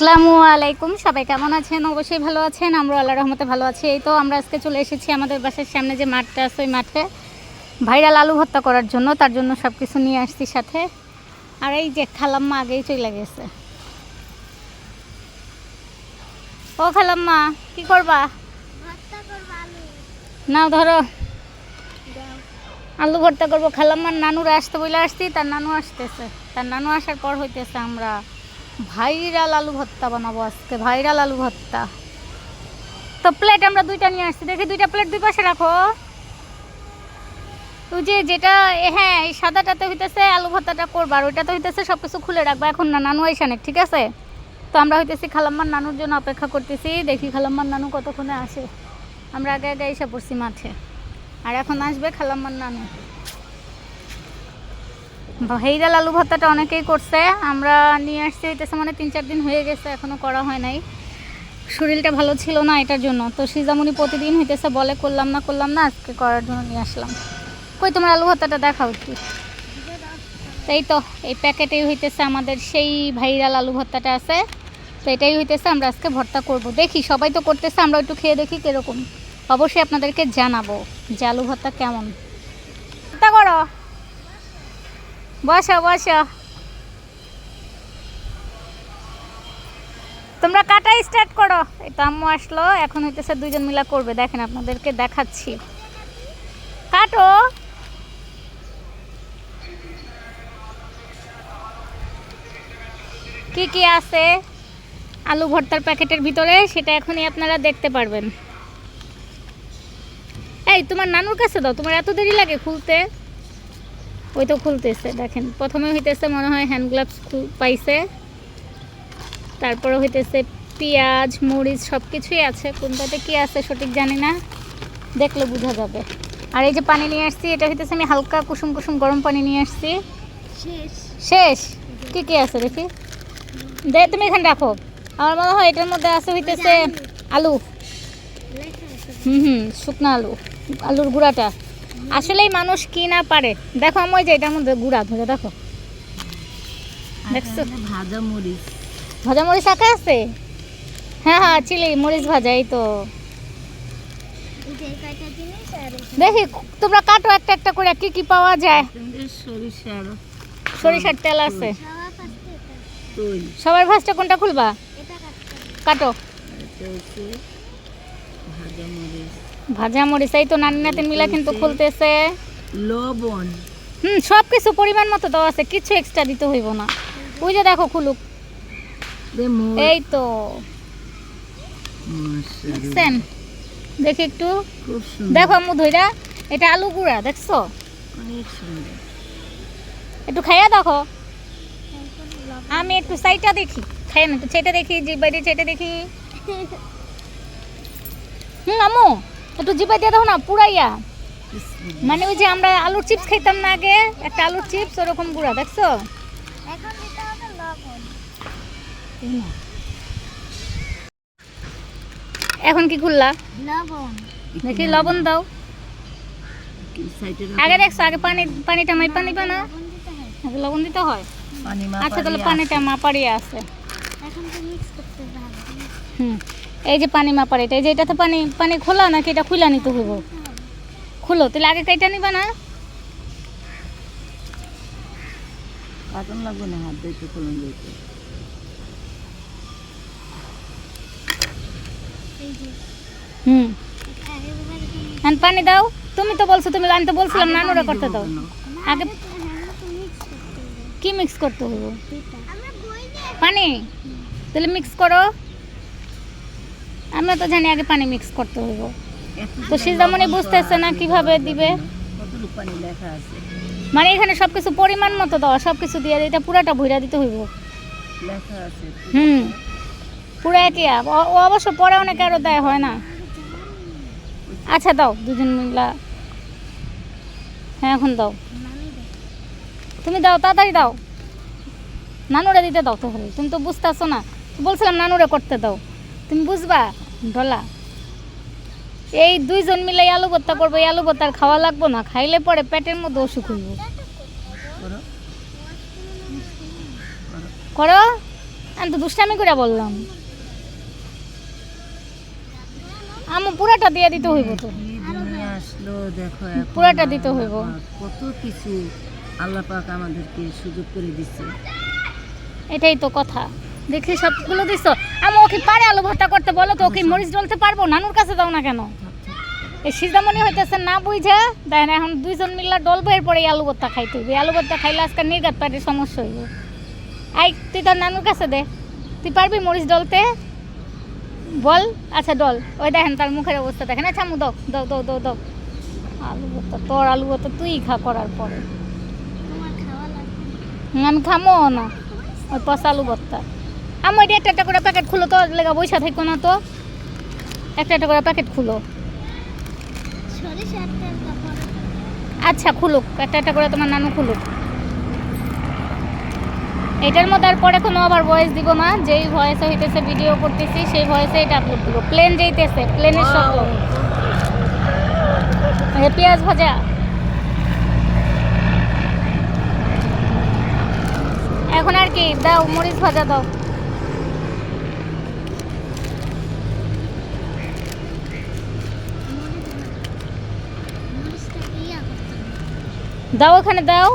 আসসালামু আলাইকুম। সবাই কেমন আছেন? অবশ্যই ভালো আছেন। আমরা আল্লাহ রহমতে ভালো আছি। এই তো আমরা আজকে চলে এসেছি আমাদের বাসার সামনে যে মাঠটা আছে ওই মাঠে ভাইরাল আলু ভর্তা করার জন্য। তার জন্য সব কিছু নিয়ে আসছি সাথে। আর এই যে খালাম্মা আগেই চলে গেছে। ও খালাম্মা কি করবা? নাও ধরো। আলু ভর্তা করব। খালাম্মার নানুরা আসতে বলে আসছি তার নানু আসতেছে। তার নানু আসার পর হইতেছে আমরা ভাইরাল আলু ভর্তা বানাবো আজকে, ভাইরাল আলু ভর্তা। তো প্লেট আমরা দুইটা নিয়ে আসছি, দেখি দুইটা প্লেট দুই পাশে রাখো। ওই যে যেটা হ্যাঁ এই সাদাটাতে হইতেছে আলু ভর্তাটা করব আর ওইটাতে হইতেছে সব কিছু খুলে রাখব। এখন না নানু আইসানে ঠিক আছে? তো আমরা হইতেছি খালাম্মার নানুর জন্য অপেক্ষা করতেছি, দেখি খালাম্মার নানু কতক্ষণে আসে। আমরা আগে আগে এসে পড়ছি মাঠে। আর এখন আসবে খালাম্মার নানু। ভাইরাল আলু ভর্তাটা অনেকেই করছে। আমরা নিয়ে আসছি, হইতেছে মানে তিন চার দিন হয়ে গেছে এখনও করা হয় নাই। শরীরটা ভালো ছিল না এটার জন্য। তো সিজামুনি প্রতিদিন হইতেছে বলে, করলাম না করলাম না, আজকে করার জন্য নিয়ে আসলাম। কই, তোমার আলু ভর্তাটা দেখাও তো এই তো, এই প্যাকেটেই হইতেছে আমাদের সেই ভাইরাল আলু ভর্তাটা আছে। তো এটাই হইতেছে, আমরা আজকে ভর্তা করব। দেখি, সবাই তো করতেছে, আমরা একটু খেয়ে দেখি কীরকম। অবশ্যই আপনাদেরকে জানাব যে আলু ভর্তা কেমন। ভর্তা করো। বসো বসো। তোমরা কাটা স্টার্ট করো। তো আম্মু আসলো, এখন হইতেছে দুইজন মিলা করবে। দেখেন আপনাদেরকে দেখাচ্ছি। কাটো। কি কি আছে আলু ভর্তার প্যাকেটের ভিতরে, সেটা এখনই আপনারা দেখতে পারবেন। এই, তোমার নানুর কাছে দাও। তোমার এত দেরি লাগে খুলতে? ওই তো খুলতেছে দেখেন। প্রথমে হইতেছে মনে হয় হ্যান্ড গ্লাভস পাইছে। তারপরে হইতেছে পেঁয়াজ মরিচ সব কিছুই আছে। কোনটাতে কি আছে সঠিক জানি না। দেখলে বোঝা যাবে। আর এই যে পানি নিয়ে আসছি এটা হইতেছে আমি হালকা কুসুম কুসুম গরম পানি নিয়ে আসছি। শেষ। কি কি আছে দেখি? দে তুমি এখানে রাখো। আমার মনে হয় এটার মধ্যে আছে হইতেছে আলু। হুম হুম শুকনো আলু। আলুর গুঁড়াটা। আসলেই মানুষ কি না পারে? দেখো আমি ওই যে এটার মধ্যে গুড়া ধরে দেখো। দেখছ? ভাজা মরিচ। ভাজা মরিচ আঁকা আছে? হ্যাঁ হ্যাঁ চিলি মরিচ ভাজা এই তো। দেখি তোমরা কাটো একটা একটা করে কি কি পাওয়া যায়? সরিষার সরিষার তেল আছে। সবার ভাজটা কোনটা খুলবা? কাটো। ভাজা মরিচ। ভাজা মরিচ এই তো নানি নাতিন মিলা কিন্তু খুলতেছে। লবণ। হুম সব কিছু পরিমাণ মতো দেওয়া আছে কিছু এক্সট্রা দিতে হইব না। ওই যে দেখো খুলুক। এই তো। দেখছেন? দেখি একটু। দেখো আম্মু ধইরা এটা আলু গুঁড়া দেখছ? একটু খাইয়া দেখো। আমি একটু সাইটা দেখি। খাই না একটু সেটা দেখি জিবাই দিয়ে সেটা দেখি। হুম আম্মু। একটু জিবাই দিয়ে দেখো না পুরাইয়া। মানে ওই যে আমরা আলুর চিপস খাইতাম না আগে একটা আলুর চিপস ওরকম গুঁড়া দেখছ? এখন দিতে হবে লবণ। এখন কি খুললা? লবণ। দেখি লবণ দাও। আগে দেখছ আগে পানি পানিটা মাইপা নিবা না লবণ দিতে হয়। আগে লবণ দিতে হয়। আচ্ছা তাহলে পানিটা মাপাড়িয়ে আছে এখন তো মিক্স করতে হবে। হুম। এই যে পানি মাপার এটা এই যে এটাতে পানি পানি খোলা নাকি এটা খুলা নিতে হইব? খুলো তাহলে আগে কাইটা নিবা না? কাটন লাগবে না হাত দিয়ে খুলুন দিতে এই যে। হুম। পানি দাও। তুমি তো বলছো তুমি আমি তো বলছিলাম নানুরা করতে দাও। আগে হ্যাঁ তো মিক্স করতে হবে। কি মিক্স করতে নিয়ে পানি? তাহলে মিক্স করো। আমরা তো জানি আগে পানি মিক্স করতে হইব। তো সিজামণি বুঝতেছে না কীভাবে দিবে। মানে এখানে সব কিছু পরিমাণ মতো দেওয়া সব কিছু দিয়ে দিতে পুরাটা ভুইরা দিতে হইব। হুম। পুরো ও অবশ্য পরে অনেক আরও দেয়, হয় না? আচ্ছা দাও, দুজন মিলা। হ্যাঁ এখন দাও। তুমি দাও, তাড়াতাড়ি দাও। নানুরে দিতে দাও তাহলে, তুমি তো বুঝতেছো না। বলছিলাম নানুরে করতে দাও। তুমি বুঝবা? ডলা। এই দুইজন মিলে আলু ভর্তা করব এই আলু ভর্তার খাওয়া লাগবো না খাইলে পরে পেটের মধ্যে অসুখ হইব। করো। আমি তো দুষ্টামি করে বললাম। আমু পুরাটা দিয়ে দিতে হইব তো। আসলো দেখো পুরাটা দিতে হইব। কত কিছু আল্লাহ পাক আমাদেরকে সুযোগ করে দিচ্ছে এটাই তো কথা। দেখি সবগুলো দিছ। আমি ওকে পারে আলু ভর্তা করতে বলো তো ওকে মরিচ ডলতে পারব? নানুর কাছে দাও না কেন? এই সিজামণি হইতেছে না বুঝে দেয় না এখন দুইজন মিল্লা ডলবো এরপরে আলু ভর্তা খাইতে হইবে। আলু ভর্তা খাইলে আজকে নির্গাত পাটির সমস্যা হইব। আই তুই তোর নানুর কাছে দে। তুই পারবি মরিচ ডলতে? বল আচ্ছা ডল। ওই দেখেন তার মুখের অবস্থা দেখেন। আচ্ছা মু দাও দাও দাও দাও দাও। আলু ভর্তা তোর আলু ভর্তা তুই খা করার পরে। তোমার খাওয়া লাগবে। আমি খামো না। ওই পচা আলু ভর্তা। আমি ওইটা একটা একটা করে প্যাকেট খুলো তো লেগা বৈশা থাকো না তো। একটা একটা করে প্যাকেট খুলো। আচ্ছা খুলুক। একটা একটা করে তোমার নানু খুলুক। এটার মধ্যে আর পরে কোনো আবার ভয়েস দিব না। যেই ভয়েসে হইতেছে ভিডিও করতেছি সেই ভয়েসে এটা আপলোড দিব। প্লেন যেইতেছে প্লেনের শব্দ। পেঁয়াজ ভাজা। এখন আর কি দাও মরিচ ভাজা দাও মরিচটা ইয়া করতে হবে। দাও ওখানে দাও।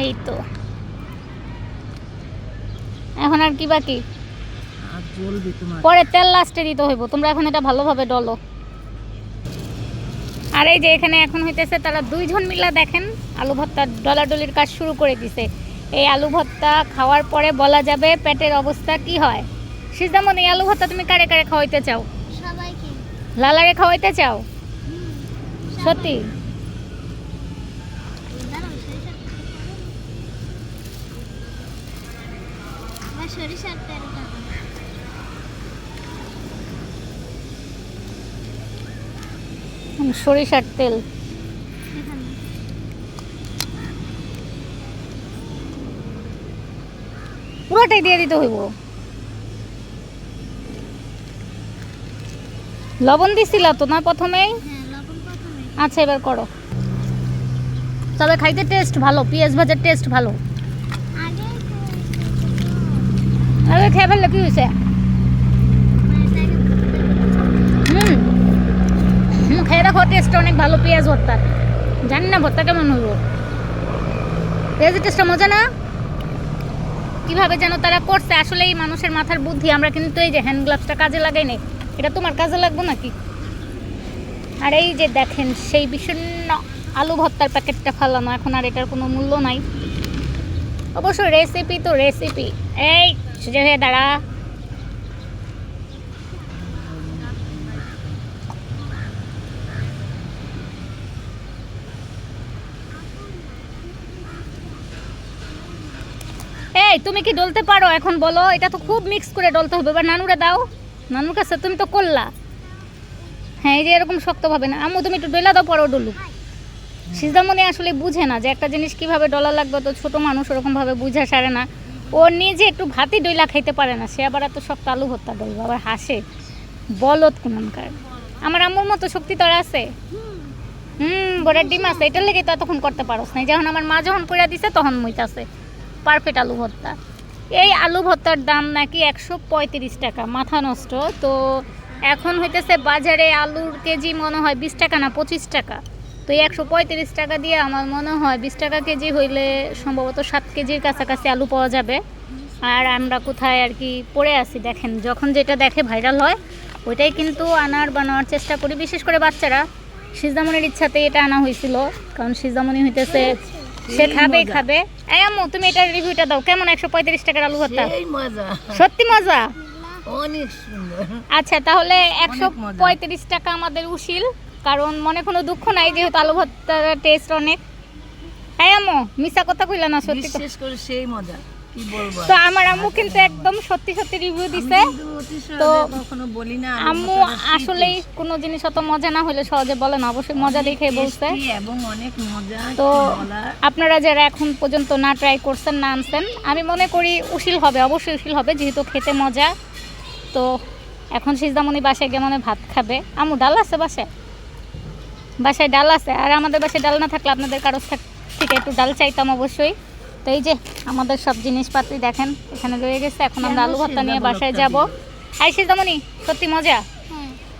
এই তো। এখন আর কি বাকি? আর পরে তেল লাস্টে দিতে হইব তোমরা এখন এটা ভালোভাবে ডলো। আর এই যে এখানে এখন হইতেছে তারা দুইজন মিলা দেখেন আলু ভর্তা ডলাডলির কাজ শুরু করে দিছে। এই আলু ভর্তা খাওয়ার পরে বলা যাবে পেটের অবস্থা কি হয়। সিজামন এই আলু ভর্তা তুমি কারে কারে খাওয়াইতে চাও? সবাইকে। লালারে খাওয়াইতে চাও? সত্যি? সরিষার তেল। পুরোটাই দিয়ে দিতে হইব। লবণ দিছিলা তো না প্রথমেই? আচ্ছা এবার করো। তবে খাইতে টেস্ট ভালো, পেঁয়াজ ভাজার টেস্ট ভালো। আরে, খেয়ে ফেললে কি হয়েছে হুম। হুম, খেয়ে দেখো টেস্ট অনেক ভালো, পেঁয়াজ ভর্তার জানি না ভর্তা কেমন হইব। পেঁয়াজের টেস্টটা মজা না? কীভাবে যেন তারা করছে আসলে এই মানুষের মাথার বুদ্ধি, আমরা কিন্তু এই যে হ্যান্ড গ্লাভসটা কাজে লাগাই নাই। এটা তোমার কাজে লাগবো নাকি? আর এই যে দেখেন, সেই বিষণ্ণ আলু ভর্তার প্যাকেটটা ফালানো, এখন আর এটার কোনো মূল্য নাই। অবশ্য রেসিপি তো রেসিপি এই, সোজা হয়ে দাঁড়া। এই, তুমি কি ডলতে পারো? এখন বলো, এটা তো খুব মিক্স করে ডলতে হবে। এবার নানুরে দাও। নানুর কাছে তুমি তো করলা। হ্যাঁ এই যে এরকম শক্ত শক্তভাবে না। আম্মু, তুমি একটু ডলা দাও পরও ডলুক সিজামনি আসলে বুঝে না যে একটা জিনিস কীভাবে ডলা লাগবে, তো ছোট মানুষ ওরকমভাবে বুঝা সারে না। ও নিজে একটু ভাতি ডইলা খাইতে পারে না, সে আবার এত শক্ত আলু ভর্তা ডলবে, আবার হাসে। বলত কোনকার। আমার আম্মুর মতো শক্তি তোর আছে। হুম, বড়ার ডিম আছে, এটার লেগে তো তখন করতে পারোস না যখন আমার মা যখন কইরা দিছে, তখন মুইতাছে। পারফেক্ট আলু ভর্তা। এই আলু ভর্তার দাম নাকি একশো পঁয়ত্রিশ টাকা, মাথা নষ্ট। তো এখন হইতেছে বাজারে আলুর কেজি মনে হয় বিশ টাকা না পঁচিশ টাকা। তো এই একশো পঁয়ত্রিশ টাকা দিয়ে আমার মনে হয় বিশ টাকা কেজি হইলে সম্ভবত সাত কেজির কাছাকাছি আলু পাওয়া যাবে। আর আমরা কোথায় আর কি পড়ে আছি দেখেন যখন যেটা দেখে ভাইরাল হয় ওইটাই কিন্তু আনার বানানোর চেষ্টা করি। বিশেষ করে বাচ্চারা সিজামনির ইচ্ছাতে এটা আনা হয়েছিল কারণ সিজামনি হইতেছে সে খাবে। খাবে। এই আম্মু তুমি এটার রিভিউটা দাও কেমন একশো পঁয়ত্রিশ টাকার আলু ভর্তা? সত্যি মজা? অনেক সুন্দর। আচ্ছা তাহলে একশো পঁয়ত্রিশ টাকা আমাদের উশিল কারণ মনে কোনো দুঃখ নাই যেহেতু আলু ভর্তার টেস্ট অনেক। হ্যাঁ আম্মু মিশা কথা কইলা না সত্যি বিশেষ করে সেই মজা? তো আমার আম্মু কিন্তু একদম সত্যি সত্যি রিভিউ দিছে। তো কখনো বলি না আম্মু আসলেই কোনো জিনিস অত মজা না হলে সহজে বলে না অবশ্যই মজা দেখে বলছে। এবং অনেক মজা তো আপনারা যারা এখন পর্যন্ত না ট্রাই করছেন না আনছেন আমি মনে করি উশিল হবে অবশ্যই উশিল হবে যেহেতু খেতে মজা। তো এখন সিজদামণি বাসায় গিয়ে মনে ভাত খাবে। আমু ডাল আছে বাসায়? বাসায় ডাল আছে। আর আমাদের বাসায় ডাল না থাকলে আপনাদের কারও থেকে একটু ডাল চাইতাম অবশ্যই। তো এই যে আমাদের সব জিনিসপাতি দেখেন এখানে রয়ে গেছে। এখন আমরা আলু ভর্তা নিয়ে বাসায় যাব। দিয়ে? আই সিজামণি সত্যি মজা?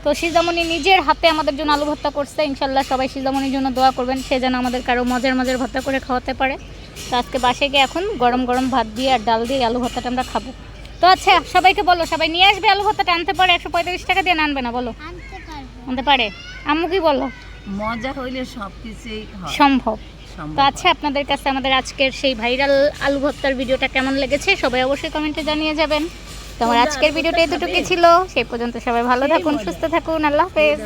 তো সিজামণি নিজের হাতে আমাদের জন্য আলু ভর্তা করছে। ইনশাল্লাহ সবাই সিজামণির জন্য দোয়া করবেন। সে যেন আমাদের কারও মজার মজার ভর্তা করে খাওয়াতে পারে। তো আজকে বাসায় গিয়ে এখন গরম গরম ভাত দিয়ে আর ডাল দিয়ে আলু ভর্তাটা আমরা খাব। তো আচ্ছা সবাইকে বলো সবাই নিয়ে আসবে আলু ভর্তাটা আনতে পারে একশো পঁয়তাল্লিশ টাকা দিয়ে আনবে না বলো। আনতে পারে। আম্মু কি বলো? মজা হইলে সব কিছুই সম্ভব। সম্ভব তো আচ্ছা আপনাদের কাছে আমাদের আজকের সেই ভাইরাল আলু ভর্তার ভিডিওটা কেমন লেগেছে সবাই অবশ্যই কমেন্টে জানিয়ে যাবেন। তো আমার তোমরা আজকের ভিডিওটা ভর্তা এতটুকুই ছিল সেই পর্যন্ত সবাই ভালো থাকুন সুস্থ থাকুন আল্লাহ হাফেজ।